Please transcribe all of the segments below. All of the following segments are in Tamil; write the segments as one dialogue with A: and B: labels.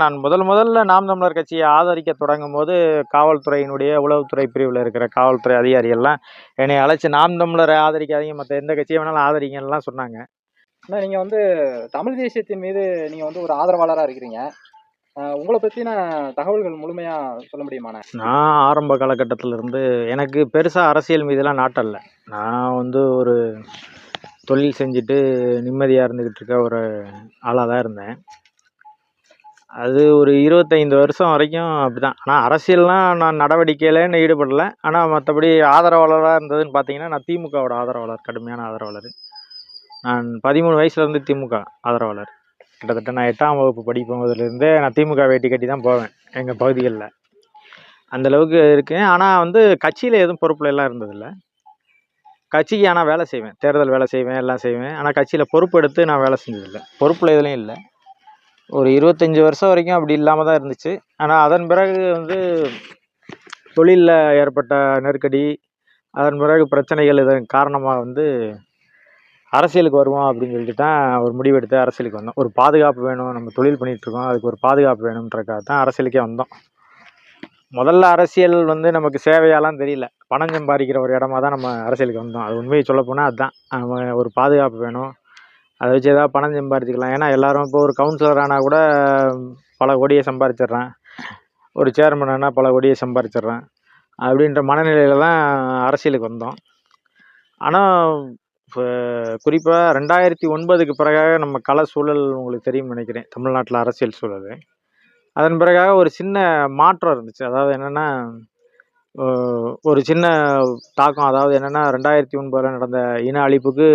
A: நான் முதல் முதல்ல நாம் தமிழர் கட்சியை ஆதரிக்க தொடங்கும் போது காவல்துறையினுடைய உளவுத்துறை பிரிவில் இருக்கிற காவல்துறை அதிகாரிகள்லாம் என்னை அழைச்சி நாம் தமிழரை ஆதரிக்காதீங்க மற்ற எந்த கட்சியை வேணாலும் ஆதரிங்கன்னுலாம் சொன்னாங்க.
B: ஆனால் நீங்கள் வந்து தமிழ் தேசியத்தின் மீது நீங்கள் வந்து ஒரு ஆதரவாளராக இருக்கிறீங்க. உங்களை பற்றின தகவல்கள் முழுமையாக சொல்ல முடியுமாண்ணே
A: நான் ஆரம்ப காலகட்டத்தில் இருந்து எனக்கு பெருசாக அரசியல் மீதெல்லாம் நாட்டம் இல்லை. நான் வந்து ஒரு தொழில் செஞ்சுட்டு நிம்மதியாக இருந்துக்கிட்டு இருக்க ஒரு ஆளாக தான் இருந்தேன். அது ஒரு இருபத்தைந்து வருஷம் வரைக்கும் அப்படி தான் ஆனால் அரசியல்லாம் நான் நடவடிக்கையிலன்னு ஈடுபடலை. ஆனால் மற்றபடி ஆதரவாளராக இருந்ததுன்னு பார்த்தீங்கன்னா நான் திமுகவோட ஆதரவாளர் கடுமையான ஆதரவாளர். நான் பதிமூணு வயசுலேருந்து திமுக ஆதரவாளர். கிட்டத்தட்ட நான் எட்டாம் வகுப்பு படிக்கும் நான் திமுக வேட்டி கட்டி தான் போவேன் எங்கள் பகுதிகளில். அந்த அளவுக்கு இருக்கேன். ஆனால் வந்து கட்சியில் எதுவும் பொறுப்புல எல்லாம் இருந்ததில்லை. கட்சிக்கு ஆனால் வேலை செய்வேன் தேர்தல் வேலை செய்வேன் எல்லாம் செய்வேன். ஆனால் கட்சியில் பொறுப்பு எடுத்து நான் வேலை செஞ்சதில்லை. பொறுப்பில் எதுலேயும் இல்லை. ஒரு இருபத்தஞ்சி வருஷம் வரைக்கும் அப்படி இல்லாமல் தான் இருந்துச்சு. ஆனால் அதன் பிறகு வந்து தொழிலில் ஏற்பட்ட நெருக்கடி அதன் பிறகு பிரச்சனைகள் இதன் காரணமாக வந்து அரசியலுக்கு வருவோம் அப்படின்னு சொல்லிட்டு தான் ஒரு முடிவெடுத்து அரசியலுக்கு வந்தோம். ஒரு பாதுகாப்பு வேணும் நம்ம தொழில் பண்ணிகிட்ருக்கோம் அதுக்கு ஒரு பாதுகாப்பு வேணுன்றக்காக தான் அரசியலுக்கே வந்தோம். முதல்ல அரசியல் வந்து நமக்கு சேவையாலாம் தெரியல. பணம் சம்பாதிக்கிற ஒரு இடமா தான் நம்ம அரசியலுக்கு வந்தோம். அது உண்மையை சொல்லப்போனால் அதுதான் நம்ம ஒரு பாதுகாப்பு வேணும் அதை வச்சு ஏதாவது பணம் சம்பாதிச்சிக்கலாம் ஏன்னா எல்லோரும் இப்போ ஒரு கவுன்சிலர் ஆனால் கூட பல கோடியை சம்பாதிச்சிடுறான் ஒரு சேர்மன் ஆனால் பல கோடியை சம்பாதிச்சிடுறான் அப்படின்ற மனநிலையில் தான் அரசியலுக்கு வந்தோம். ஆனால் இப்போ குறிப்பாக ரெண்டாயிரத்தி ஒன்பதுக்கு பிறகாக நம்ம கல சூழல் உங்களுக்கு தெரியும்னு நினைக்கிறேன். தமிழ்நாட்டில் அரசியல் சூழல். அதன் பிறகாக ஒரு சின்ன மாற்றம் இருந்துச்சு. அதாவது என்னென்னா ஒரு சின்ன தாக்கம். அதாவது என்னென்னா ரெண்டாயிரத்தி ஒன்பதில் நடந்த இன அழிப்புக்கு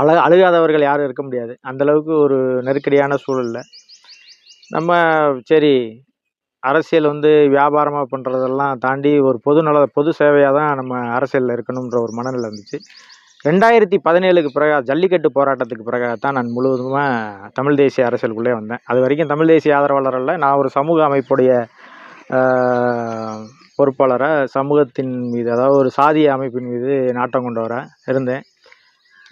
A: அழ அழுகாதவர்கள் யாரும் இருக்க முடியாது. அந்தளவுக்கு ஒரு நெருக்கடியான சூழலில். நம்ம சரி அரசியல் வந்து வியாபாரமாக பண்ணுறதெல்லாம் தாண்டி ஒரு பொது நல பொது சேவையாக தான் நம்ம அரசியலில் இருக்கணுன்ற ஒரு மனநிலை இருந்துச்சு ரெண்டாயிரத்தி பதினேழுக்கு பிறகு ஜல்லிக்கட்டு போராட்டத்துக்கு பிறகு தான் நான் முழுவதுமாக தமிழ் தேசிய அரசியலுக்குள்ளே வந்தேன். அது வரைக்கும் தமிழ் தேசிய ஆதரவாளர் அல்ல. நான் ஒரு சமூக அமைப்புடைய பொறுப்பாளராக சமூகத்தின் மீது அதாவது ஒரு சாதிய அமைப்பின் மீது நாட்டம் கொண்டவராக இருந்தேன்.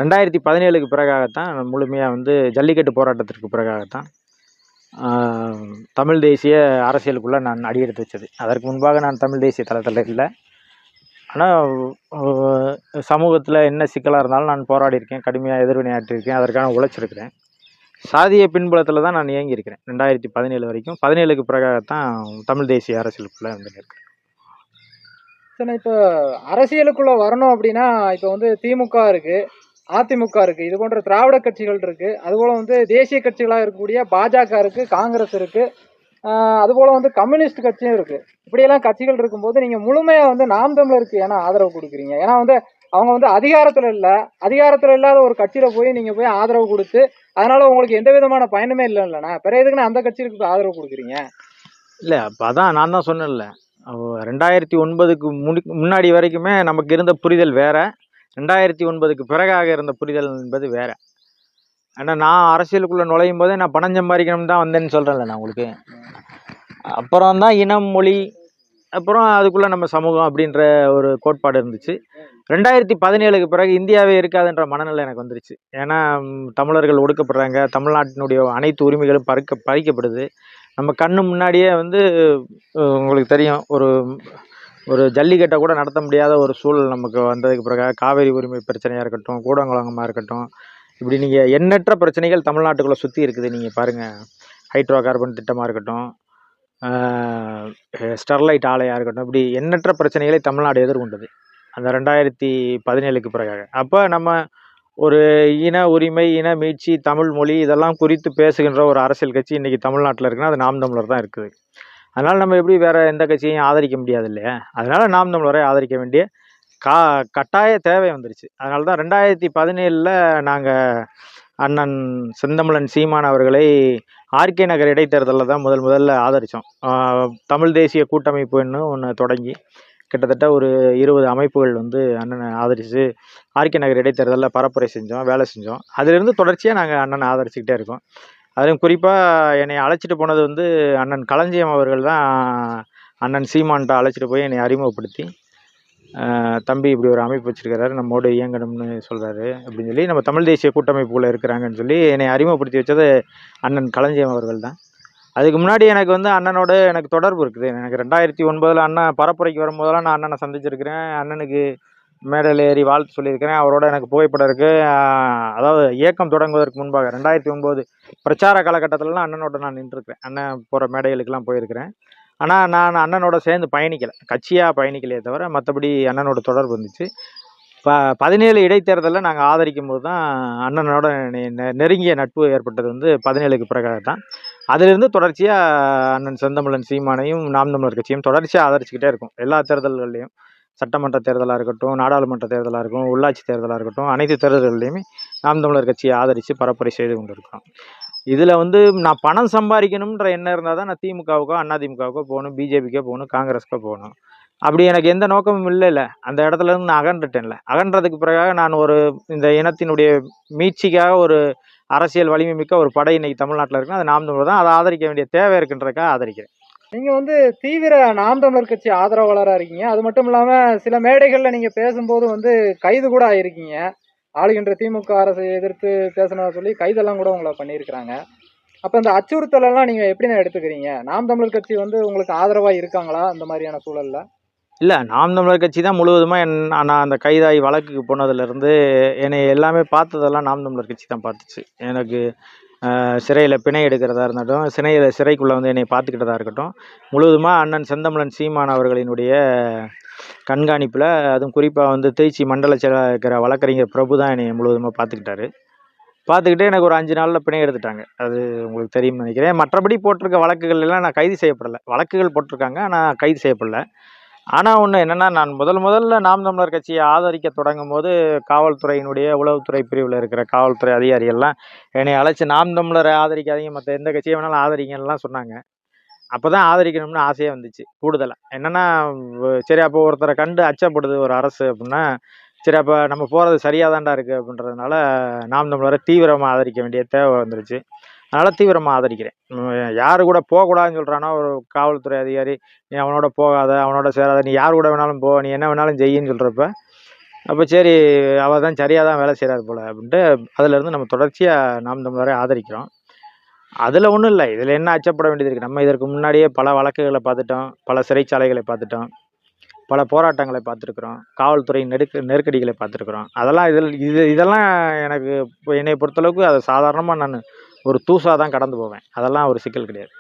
A: ரெண்டாயிரத்தி பதினேழுக்கு பிறகாகத்தான் முழுமையாக வந்து ஜல்லிக்கட்டு போராட்டத்திற்கு பிறகாகத்தான் தமிழ் தேசிய அரசியலுக்குள்ளே நான் அடியெடுத்து வச்சது. அதற்கு முன்பாக நான் தமிழ் தேசிய தளத்தில் இல்லை. ஆனால் சமூகத்தில் என்ன சிக்கலாக இருந்தாலும் நான் போராடி இருக்கேன் கடுமையாக எதிர்வினையாற்றிருக்கேன் அதற்கான உழைச்சிருக்கிறேன் சாதிய பின்புலத்தில் தான் நான் இயங்கியிருக்கிறேன் ரெண்டாயிரத்தி பதினேழு வரைக்கும் பதினேழுக்கு பிறகாகத்தான் தமிழ் தேசிய அரசியலுக்குள்ளே வந்து இருக்கேன்
B: சரி இப்போ அரசியலுக்குள்ளே வரணும் அப்படின்னா இப்போ வந்து திமுக இருக்குது அதிமுக இருக்குது இது போன்ற திராவிட கட்சிகள் இருக்குது அதுபோல் வந்து தேசிய கட்சிகளாக இருக்கக்கூடிய பாஜக இருக்குது காங்கிரஸ் இருக்குது அதுபோல் வந்து கம்யூனிஸ்ட் கட்சியும் இருக்குது இப்படியெல்லாம் கட்சிகள் இருக்கும்போது நீங்கள் முழுமையாக வந்து நாம் தமிழருக்கு ஏன்னா ஆதரவு கொடுக்குறீங்க. ஏன்னா வந்து அவங்க வந்து அதிகாரத்தில் இல்லை. அதிகாரத்தில் இல்லாத ஒரு கட்சியில் போய் நீங்கள் போய் ஆதரவு கொடுத்து அதனால் உங்களுக்கு எந்த விதமான பயனுமே இல்லை இல்லைண்ணா? பிற எதுக்குன்னு அந்த கட்சிக்கு போய் ஆதரவு கொடுக்குறீங்க?
A: இல்லை அப்போ அதான் நான் தான் சொன்னேன்ல. ரெண்டாயிரத்தி ஒன்பதுக்கு முடி முன்னாடி வரைக்குமே நமக்கு இருந்த புரிதல் வேற. ரெண்டாயிரத்தி ஒன்பதுக்கு பிறகாக இருந்த புரிதல் என்பது வேறு. ஏன்னா நான் அரசியலுக்குள்ளே நுழையும் போதே நான் பணம் சம்பாதிக்கணும் தான் வந்தேன்னு சொல்கிறேன்ல நான் உங்களுக்கு. அப்புறம் தான் இனம் மொழி அப்புறம் அதுக்குள்ளே நம்ம சமூகம் அப்படின்ற ஒரு கோட்பாடு இருந்துச்சு. ரெண்டாயிரத்தி பதினேழுக்கு பிறகு இந்தியாவே இருக்காதுன்ற மனநிலை எனக்கு வந்துருச்சு. ஏன்னா தமிழர்கள் ஒடுக்கப்படுறாங்க. தமிழ்நாட்டினுடைய அனைத்து உரிமைகளும் பறிக்க பறிக்கப்படுது. நம்ம கண்ணு முன்னாடியே வந்து உங்களுக்கு தெரியும் ஒரு ஒரு ஜல்லிக்கட்டை கூட நடத்த முடியாத ஒரு சூழல் நமக்கு வந்ததுக்கு பிறகு காவேரி உரிமை பிரச்சனையாக இருக்கட்டும் கூடங்குளங்கமாக இருக்கட்டும் இப்படி நீங்கள் எண்ணற்ற பிரச்சனைகள் தமிழ்நாட்டுக்குள்ளே சுற்றி இருக்குது. நீங்கள் பாருங்கள் ஹைட்ரோ கார்பன் திட்டமாக இருக்கட்டும் ஸ்டெர்லைட் ஆலையாக இருக்கட்டும் இப்படி எண்ணற்ற பிரச்சனைகளை தமிழ்நாடு எதிர்கொண்டது. அந்த ரெண்டாயிரத்தி பதினேழுக்கு பிறகாக. அப்போ நம்ம ஒரு இன உரிமை இன மீட்சி தமிழ் மொழி இதெல்லாம் குறித்து பேசுகின்ற ஒரு அரசியல் கட்சி இன்றைக்கி தமிழ்நாட்டில் இருக்குன்னா அது நாம் தமிழர் தான் இருக்குது. அதனால் நம்ம எப்படி வேறு எந்த கட்சியையும் ஆதரிக்க முடியாது இல்லையா அதனால் நாம் தமிழரை ஆதரிக்க வேண்டிய கா கட்டாய தேவை வந்துருச்சு. அதனால தான் ரெண்டாயிரத்தி பதினேழில் நாங்கள் அண்ணன் செந்தமிழன் சீமான் அவர்களை ஆர்கே நகர் இடைத்தேர்தலில் தான் முதல் முதல்ல ஆதரித்தோம் தமிழ் தேசிய கூட்டமைப்புன்னு ஒன்று தொடங்கி கிட்டத்தட்ட ஒரு இருபது அமைப்புகள் வந்து அண்ணனை ஆதரித்து ஆர்கே நகர் இடைத்தேர்தலில் பரப்புரை செஞ்சோம் வேலை செஞ்சோம். அதிலிருந்து தொடர்ச்சியாக நாங்கள் அண்ணனை ஆதரிச்சுக்கிட்டே இருக்கோம். அதுவும் குறிப்பாக என்னை அழைச்சிட்டு போனது வந்து அண்ணன் களஞ்சியம் அவர்கள் தான். அண்ணன் சீமான்ட்ட அழைச்சிட்டு போய் என்னை அறிமுகப்படுத்தி தம்பி இப்படி ஒரு அமைப்பு வச்சுருக்கிறாரு. நம்மோடு இயங்கணும்னு சொல்கிறாரு அப்படின்னு சொல்லி நம்ம தமிழ் தேசிய கூட்டமைப்புக்குள்ளே இருக்கிறாங்கன்னு சொல்லி என்னை அறிமுகப்படுத்தி வச்சது அண்ணன் களஞ்சியம் அவர்கள் தான். அதுக்கு முன்னாடி எனக்கு வந்து அண்ணனோட எனக்கு தொடர்பு இருக்குது. எனக்கு ரெண்டாயிரத்தி ஒன்பதில் அண்ணன் பரப்புரைக்கு வரும்போதெல்லாம் நான் அண்ணனை சந்திச்சிருக்கிறேன். அண்ணனுக்கு மேடையில் ஏறி வாழ்த்து சொல்லியிருக்கிறேன். அவரோட எனக்கு புகைப்படம் இருக்குது அதாவது இயக்கம் தொடங்குவதற்கு முன்பாக ரெண்டாயிரத்தி ஒம்பது பிரச்சார காலகட்டத்திலலாம் அண்ணனோட நான் நின்றுருக்கிறேன். அண்ணன் போகிற மேடைகளுக்கெல்லாம் போயிருக்கிறேன். ஆனால் நான் அண்ணனோட சேர்ந்து பயணிக்கலை. கட்சியாக பயணிக்கலையே தவிர மற்றபடி அண்ணனோட தொடர்பு இருந்துச்சு. ப பதினேழு இடைத்தேர்தலில் நாங்கள் ஆதரிக்கும் போது தான் அண்ணனோட நெ- நெருங்கிய நட்பு ஏற்பட்டது வந்து பதினேழுக்கு பிறகு தான் அதிலிருந்து தொடர்ச்சியாக அண்ணன் செந்தமிழன் சீமானையும் நாம் தமிழர் கட்சியும் தொடர்ச்சியாக ஆதரிச்சுக்கிட்டே இருக்கும். எல்லா தேர்தல்கள்லையும். சட்டமன்ற தேர்தலாக இருக்கட்டும் நாடாளுமன்ற தேர்தலாக இருக்கட்டும் உள்ளாட்சி தேர்தலாக இருக்கட்டும் அனைத்து தேர்தல்கள்லையுமே நாம் தமிழர் கட்சியை ஆதரித்து பரப்புரை செய்து கொண்டிருக்கிறோம். இதில் வந்து நான் பணம் சம்பாதிக்கணுன்ற எண்ணம் இருந்தால் தான் நான் திமுகவுக்கோ அதிமுகவுக்கோ போகணும் பிஜேபிக்கோ போகணும் காங்கிரஸ்க்கோ போகணும். அப்படி எனக்கு எந்த நோக்கமும் இல்லைல்ல. அந்த இடத்துல இருந்து நான் அகன்றுட்டேன்ல. அகன்றதுக்கு பிறகாக நான் ஒரு இந்த இனத்தினுடைய மீட்சிக்காக ஒரு அரசியல் வலிமை மிக்க ஒரு படை இன்னைக்கு தமிழ்நாட்டில் இருக்குன்னா அது நாம் தமிழர் தான். அதை ஆதரிக்க வேண்டிய தேவை இருக்குன்றதுக்காக ஆதரிக்கிறேன்.
B: நீங்க வந்து தீவிர நாம் தமிழர் கட்சி ஆதரவாளராக இருக்கீங்க. அது மட்டும் இல்லாம சில மேடைகளில் நீங்க பேசும்போது வந்து கைது கூட ஆயிருக்கீங்க. ஆளுகின்ற திமுக அரசை எதிர்த்து பேசினதா சொல்லி கைதெல்லாம் கூட உங்களை பண்ணியிருக்கிறாங்க. அப்ப இந்த அச்சுறுத்தல் எல்லாம் நீங்க எப்படிண்ணா எடுத்துக்கிறீங்க? நாம் தமிழர் கட்சி வந்து உங்களுக்கு ஆதரவா இருக்காங்களா? அந்த மாதிரியான சூழல்ல?
A: இல்லை நாம் தமிழர் கட்சி தான் முழுவதுமாக என் நான் அந்த கைதாகி வழக்குக்கு போனதுலேருந்து என்னை எல்லாமே பார்த்ததெல்லாம் நாம் தமிழர் கட்சி தான் பார்த்துச்சு. எனக்கு சிறையில் பிணை எடுக்கிறதா இருந்தாலும் சிறையில் சிறைக்குள்ளே வந்து என்னை பார்த்துக்கிட்டதாக இருக்கட்டும் முழுவதுமாக அண்ணன் செந்தமிழன் சீமான் அவர்களினுடைய கண்காணிப்பில் அதுவும் குறிப்பாக வந்து திருச்சி மண்டல செயலாளர் இருக்கிற வழக்கறிஞர் பிரபு தான் என்னை முழுவதுமாக பார்த்துக்கிட்டாரு. பார்த்துக்கிட்டு எனக்கு ஒரு அஞ்சு நாளில் பிணை எடுத்துட்டாங்க. அது உங்களுக்கு தெரியும்னு நினைக்கிறேன். மற்றபடி போட்டிருக்க வழக்குகள் எல்லாம் நான் கைது செய்யப்படலை. வழக்குகள் போட்டிருக்காங்க ஆனால் கைது செய்யப்படலை. ஆனால் ஒன்று என்னென்னா நான் முதல் முதல்ல நாம் தமிழர் கட்சியை ஆதரிக்க தொடங்கும் போது காவல்துறையினுடைய உளவுத்துறை பிரிவில் இருக்கிற காவல்துறை அதிகாரிகள்லாம் என்னை அழைச்சி நாம் தமிழரை ஆதரிக்காதீங்க மற்ற எந்த கட்சியை வேணாலும் ஆதரிங்கன்னுலாம் சொன்னாங்க. அப்போ தான் ஆதரிக்கணும்னு ஆசையாக வந்துச்சு கூடுதலாக என்னென்னா சரி அப்போ ஒருத்தரை கண்டு அச்சப்படுது ஒரு அரசு அப்படின்னா சரி அப்போ நம்ம போகிறது சரியாக தாண்டா இருக்குது அப்படின்றதுனால நாம் தமிழரை தீவிரமாக ஆதரிக்க வேண்டிய தேவை வந்துருச்சு. அதனால் தீவிரமாக ஆதரிக்கிறேன். யார் கூட போகக்கூடாதுன்னு சொல்கிறானோ ஒரு காவல்துறை அதிகாரி நீ அவனோட போகாத அவனோட சேராத நீ யார் கூட வேணாலும் போ நீ என்ன வேணாலும் செய்யின்னு சொல்கிறப்ப அப்போ சரி அவள் தான் சரியாக தான் வேலை செய்கிறாரு போல் அப்படின்ட்டு அதிலேருந்து நம்ம தொடர்ச்சியாக நாம் தமிழரை ஆதரிக்கிறோம். அதில் ஒன்றும் இல்லை. இதில் என்ன அச்சப்பட வேண்டியது இருக்குது நம்ம இதற்கு முன்னாடியே பல வழக்குகளை பார்த்துட்டோம் பல சிறைச்சாலைகளை பார்த்துட்டோம் பல போராட்டங்களை பார்த்துருக்குறோம் காவல்துறை நெருக்க நெருக்கடிகளை பார்த்துருக்குறோம். அதெல்லாம் இதில் இது இதெல்லாம் எனக்கு இப்போ என்னை பொறுத்தளவுக்கு அதை சாதாரணமாக நான் ஒரு தூசாக தான் கடந்து போவேன். அதெல்லாம் ஒரு சிக்கல் கிடையாது.